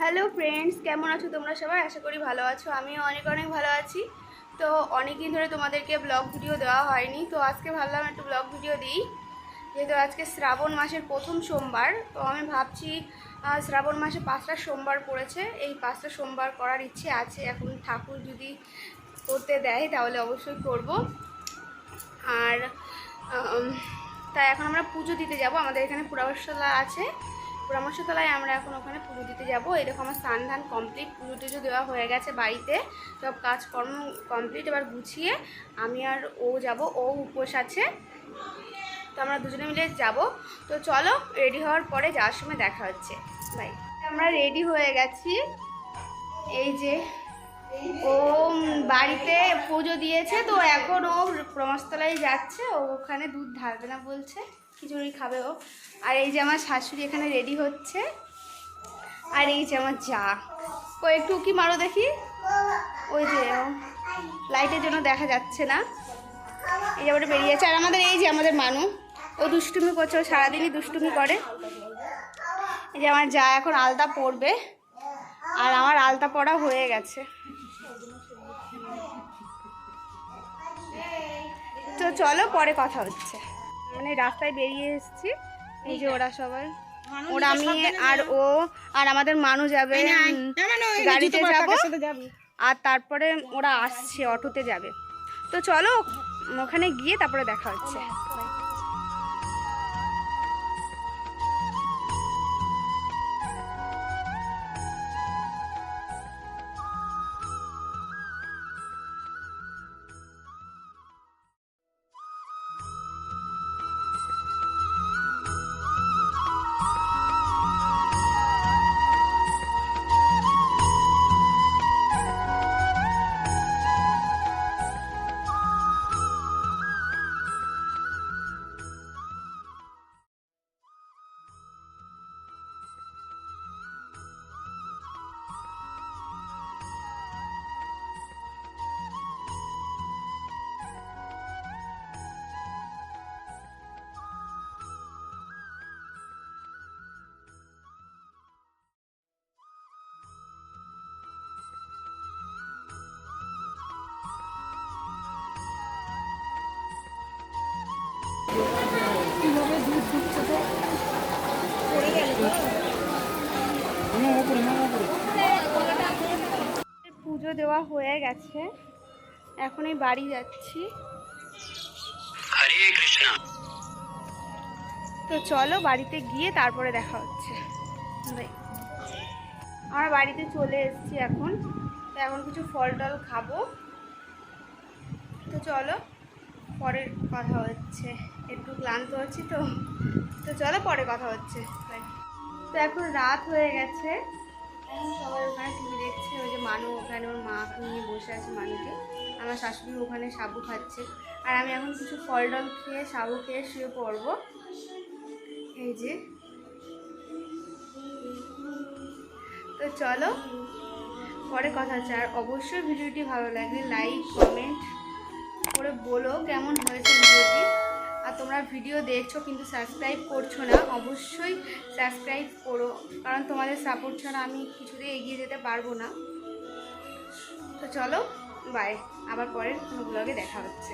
Hello friends, কেমন আছো তোমরা সবাই? আশা করি ভালো আছো। আমিও অনেক অনেক ভালো আছি। তো অনেক দিন ধরে তোমাদেরকে ব্লগ ভিডিও দেওয়া হয়নি, তো আজকে ভাবলাম একটু ব্লগ ভিডিও দিই। যেহেতু আজকে শ্রাবণ মাসের প্রথম সোমবার, তো আমি ভাবছি শ্রাবণ মাসে পাঁচটা সোমবার পড়েছে। এই পাঁচটা সোমবার করার ইচ্ছে আছে। এখন ঠাকুর যদি করতে দেয়, তাহলে অবশ্যই করব। আর তাই এখন আমরা পুজো দিতে যাব। আমাদের এখানে পুরামর্শতলা আছে। পুরামর্শতলায় আমরা এখন ওখানে পুজো দিতে যাব। এরকম আমার স্নান ধান কমপ্লিট পুজো টুজো দেওয়া হয়ে গেছে বাড়িতে। সব কাজকর্ম কমপ্লিট এবার গুছিয়ে আমি আর ও যাব, ও উপোস আছে। তো আমরা দুজনে মিলে যাব। তো চলো রেডি হওয়ার পরে যাওয়ার সময় দেখা হচ্ছে। বাই আমরা রেডি হয়ে গেছি। এই যে, ও বাড়িতে পুজো দিয়েছে, তো এখন ও প্রমাস্তলায় যাচ্ছে, ও ওখানে দুধ ঢালবে না বলছে। খিচুড়ি খাবে ও। আর এই যে আমার শাশুড়ি এখানে রেডি হচ্ছে। আর এই যে আমার যা। ও একটু কি মারো দেখি। ওই যে লাইটের জন্য দেখা যাচ্ছে না। এই যে বেরিয়ে যাচ্ছে। আর আমাদের এই যে আমাদের মানু। ও দুষ্টুমি করছে, ও সারাদিনই দুষ্টুমি করে। এই যে আমার যা, এখন আলতা পরবে। আর আমার আলতা পড়া হয়ে গেছে। তো চলো পরে কথা হচ্ছে। মানে রাস্তায় বেরিয়ে এসেছি। এই যে ওরা সবাই। ওরা আমি আর ও আর আমাদের মানু যাবে গাড়িতে যাব। আর তারপরে ওরা আসছে অটোতে যাবে। তো চলো ওখানে গিয়ে তারপরে দেখা হচ্ছে। দেওয়া হয়ে গেছে। এখন এই বাড়ি যাচ্ছি। তো চলো বাড়িতে গিয়ে তারপরে দেখা হচ্ছে। আমরা বাড়িতে চলে এসেছি এখন। তো এখন কিছু ফল টল খাব। তো চলো পরের কথা হচ্ছে। একটু ক্লান্ত হচ্ছি তো। তো চলো পরে কথা হচ্ছে। তো এখন রাত হয়ে গেছে। মানু ওখানে, ওর মা নিয়ে বসে আছে মানুকে আমার শাশুড়ি ওখানে সাবু খাচ্ছে। আর আমি এখন কিছু ফল টল খেয়ে, সাবু খেয়ে শুয়ে পড়ব। এই যে। তো চলো, পরে কথা হচ্ছে। আর অবশ্যই ভিডিওটি ভালো লাগলে লাইক কমেন্ট করে বলো কেমন হয়েছে ভিডিওটি। আর তোমরা ভিডিও দেখছ কিন্তু সাবস্ক্রাইব করছ না, অবশ্যই সাবস্ক্রাইব করো। কারণ তোমাদের সাপোর্ট ছাড়া আমি কিছুতেই এগিয়ে যেতে পারব না। তো চলো বাই আবার পরের ব্লগে দেখা হচ্ছে।